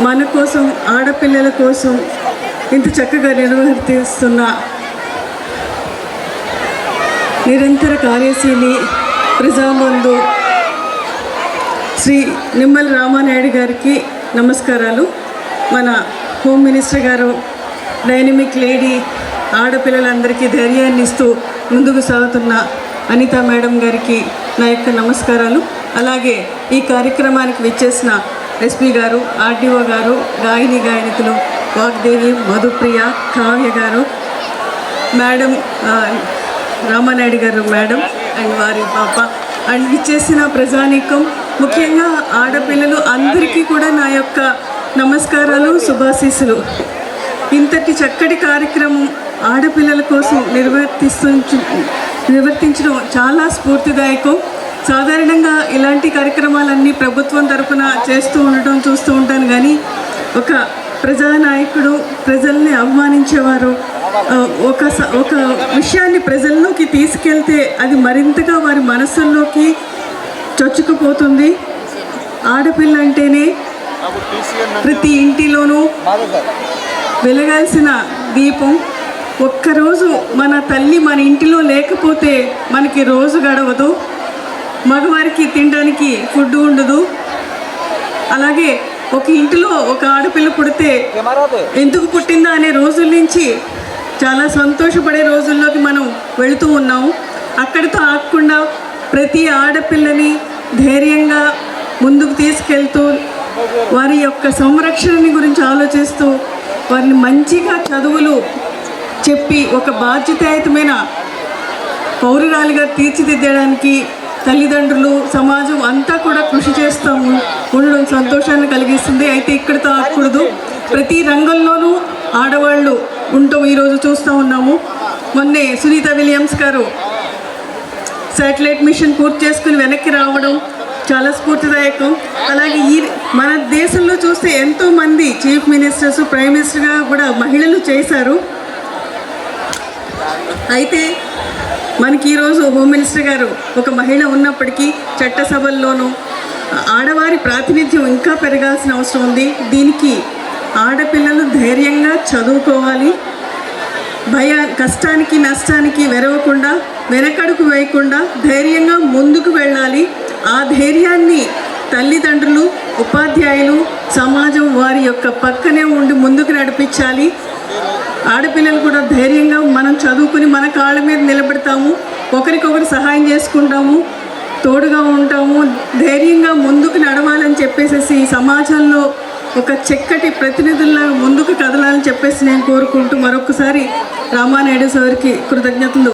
మన కోసం ఆడపిల్లల కోసం ఇంత చక్కగా నిర్వర్తిస్తున్న నిరంతర కార్యశీలి ప్రజాబంధు శ్రీ నిమ్మల రామానాయుడు గారికి నమస్కారాలు. మన హోమ్ మినిస్టర్ గారు డైనమిక్ లేడీ ఆడపిల్లలందరికీ ధైర్యాన్ని ఇస్తూ ముందుకు సాగుతున్న అనిత మేడం గారికి నా యొక్క నమస్కారాలు. అలాగే ఈ కార్యక్రమానికి విచ్చేసిన ఎస్పీ గారు ఆర్డీఓ గారు గాయని గాయనితులు వాగ్దేవి మధుప్రియ కావ్య గారు మేడం రామానాయుడు గారు మేడం అండ్ వారి పాప. అండ్ ఇచ్చేసిన ప్రజానీకం ముఖ్యంగా ఆడపిల్లలు అందరికీ కూడా నా యొక్క నమస్కారాలు శుభాశీస్సులు. ఇంతటి చక్కటి కార్యక్రమం ఆడపిల్లల కోసం నిర్వర్తిస్తు నిర్వర్తించడం చాలా స్ఫూర్తిదాయకం. సాధారణంగా ఇలాంటి కార్యక్రమాలన్నీ ప్రభుత్వం తరఫున చేస్తూ ఉండటం చూస్తూ ఉంటాను. కానీ ఒక ప్రజానాయకుడు ప్రజల్ని అవమానించేవారు ఒక స- ఒక విషయాన్ని ప్రజల్లోకి తీసుకెళ్తే అది మరింతగా వారి మనస్సుల్లోకి చొచ్చుకుపోతుంది. ఆడపిల్ల అంటేనే ప్రతి ఇంటిలోనూ వెలగాల్సిన దీపం. ఒక్కరోజు మన తల్లి మన ఇంటిలో లేకపోతే మనకి రోజు గడవదు. మగవారికి తినడానికి ఫుడ్ ఉండదు. అలాగే ఒక ఇంటిలో ఒక ఆడపిల్ల పుడితే ఎందుకు పుట్టిందా అనే రోజుల నుంచి చాలా సంతోషపడే రోజుల్లోకి మనం వెళుతూ ఉన్నాము. అక్కడితో ఆగకుండా ప్రతి ఆడపిల్లని ధైర్యంగా ముందుకు తీసుకెళ్తూ వారి యొక్క సంరక్షణని గురించి ఆలోచిస్తూ వారిని మంచిగా చదువులు చెప్పి ఒక బాధ్యతాయుతమైన పౌరురాలుగా తీర్చిదిద్దడానికి తల్లిదండ్రులు సమాజం అంతా కూడా కృషి చేస్తాము ఉండడం సంతోషాన్ని కలిగిస్తుంది. అయితే ఇక్కడితో ఆకూడదు ప్రతి రంగంలోనూ ఆడవాళ్ళు ఉంటాం. ఈరోజు చూస్తూ ఉన్నాము. మొన్నే సునీత విలియమ్స్ గారు శాటిలైట్ మిషన్ పూర్తి చేసుకుని వెనక్కి రావడం చాలా స్ఫూర్తిదాయకం. అలాగే ఈ మన దేశంలో చూస్తే ఎంతో మంది చీఫ్ మినిస్టర్స్ ప్రైమ్ మినిస్టర్గా కూడా మహిళలు చేశారు. అయితే మనకి ఈరోజు హోమ్ మినిస్టర్ గారు ఒక మహిళ ఉన్నప్పటికీ చట్టసభల్లోనూ ఆడవారి ప్రాతినిధ్యం ఇంకా పెరగాల్సిన అవసరం ఉంది. దీనికి ఆడపిల్లలు ధైర్యంగా చదువుకోవాలి. భయ కష్టానికి నష్టానికి వెరవకుండా వెనకడుకు వేయకుండా ధైర్యంగా ముందుకు వెళ్ళాలి. ఆ ధైర్యాన్ని తల్లిదండ్రులు ఉపాధ్యాయులు సమాజం వారి యొక్క పక్కనే ఉండి ముందుకు నడిపించాలి. ఆడపిల్లలు కూడా ధైర్యంగా మనం చదువుకుని మన కాళ్ళ మీద నిలబెడతాము. ఒకరికొకరు సహాయం చేసుకుంటాము. తోడుగా ఉంటాము. ధైర్యంగా ముందుకు నడవాలని చెప్పేసి సమాజంలో ఒక చక్కటి ప్రతినిధుల్లాగా ముందుకు కదలాలని చెప్పేసి నేను కోరుకుంటూ మరొకసారి రామానాయుడు సార్కి కృతజ్ఞతలు.